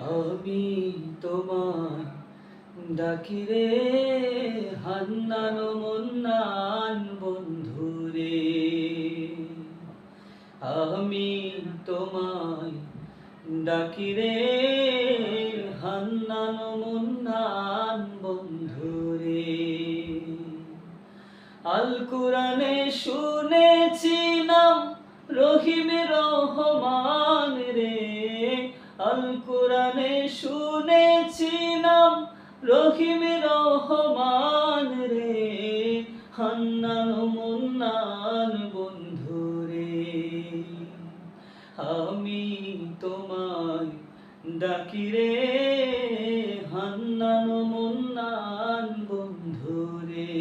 আমি তোমায় ডাকি রে, হান্নান মন্নান বন্ধুরে আমি তোমায় ডাকি রে, হান্নান মন্নান বন্ধুরে আল কোরআনে শুনেছি নাম রহিম শুনেছি নাম রহিম রহমান রে, হান্নান মুন্নান বন্ধু রে। আমি তোমায় ডাকি রে, হান্নান মুন্নান বন্ধু রে।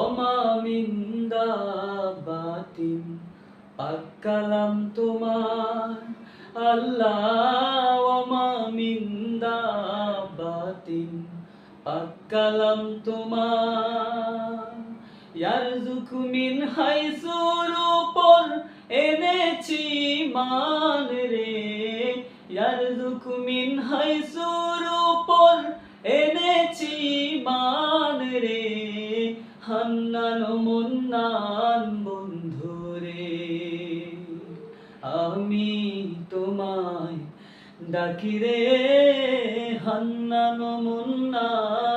ওমা মিন্দা বাতিন পাক্কালাম তোমার, আল্লাহ মিন্দা পাক্কালাম তোমার। ইয়ারজুক মিন হাইসুর উপর এনেছি মান রে। ইয়ারজুক মিন হাইসুর উপর এনেছি মান রে। হান্নান মুন্নান বন্ধু রে। আমি তোমায় ডাকি রে হান্নান বন্ধু